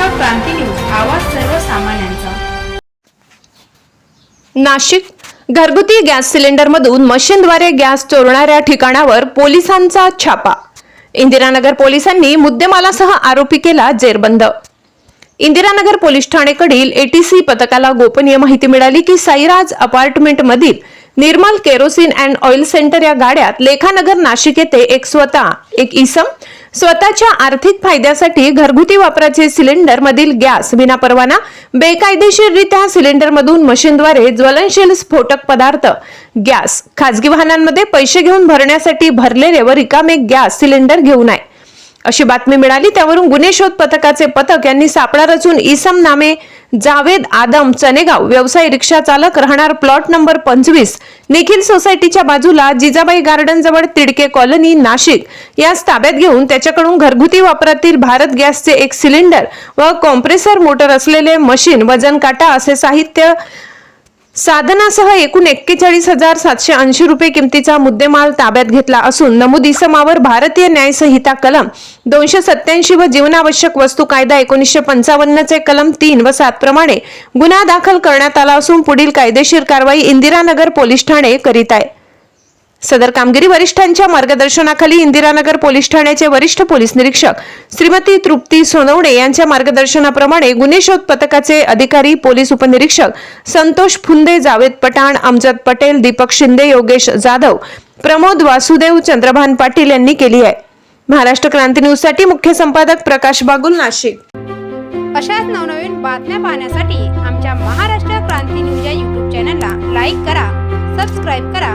क्रांती news आवाज सर्वसामान्यांचा. नाशिक घरगुती गॅस सिलेंडरमधून मशीनद्वारे गॅस चोरणाऱ्या ठिकाणावर पोलिसांचा छापा. इंदिरानगर पोलिसांनी मुद्देमालासह आरोपी केला जेरबंद. इंदिरानगर पोलीस ठाणेकडील एटीसी पथकाला गोपनीय माहिती मिळाली की Sairaj अपार्टमेंटमधील Nirmal kerosene and oil centre या गाड्यात लेखानगर नाशिक येथे एक स्वतः एक इसम स्वतःच्या आर्थिक फायद्यासाठी घरगुती वापराचे सिलेंडर मधील गॅस विनापरवाना बेकायदेशीररित्या सिलेंडरमधून मशीनद्वारे ज्वलनशील स्फोटक पदार्थ गॅस खाजगी वाहनांमध्ये पैसे घेऊन भरण्यासाठी भरलेले व रिकामे गॅस सिलेंडर घेऊन आहे अशी बातमी मिळाली त्यावरून गुन्हे शोध पथकाचे पथक यांनी सापळा रचून इसम नामे जावेद आदम चनेगाव व्यवसाय रिक्षा चालक राहणार प्लॉट नंबर पंचवीस. निखिल सोसायटीच्या बाजूला जिजाबाई गार्डन जवळ तिडके कॉलनी नाशिक. यास ताब्यात घेऊन त्याच्याकडून घरगुती वापरातील भारत गॅसचे एक सिलेंडर व कॉम्प्रेसर मोटर असलेले मशीन वजन काटा असे साहित्य साधनासह एकूण एक्केचाळीस हजार सातशे ऐंशी रुपये किमतीचा मुद्देमाल ताब्यात घेतला असून नमूद इसमावर भारतीय न्याय संहिता कलम दोनशे सत्याऐंशी व जीवनावश्यक वस्तू कायदा एकोणीसशे पंचावन्नचे कलम तीन व सात प्रमाणे गुन्हा दाखल करण्यात आला असून पुढील कायदेशीर कारवाई इंदिरानगर पोलीस ठाणे करीत आहे. सदर कामगिरी वरिष्ठांच्या मार्गदर्शनाखाली इंदिरानगर पोलीस ठाण्याचे वरिष्ठ पोलीस निरीक्षक श्रीमती तृप्ती सोनवणे यांच्या मार्गदर्शनाप्रमाणे गुन्हे शोध पथकाचे अधिकारी पोलीस उपनिरीक्षक संतोष फुंदे जावेद पठाण अमजद पटेल दीपक शिंदे योगेश जाधव प्रमोद वासुदेव चंद्रभान पाटील यांनी केली आहे. महाराष्ट्र क्रांती न्यूजसाठी मुख्य संपादक प्रकाश बागुल नाशिक. अशाच नवनवीन बातम्या पाहण्यासाठी आमच्या महाराष्ट्र क्रांती न्यूज या युट्यूब चॅनलला लाईक करा सबस्क्राईब करा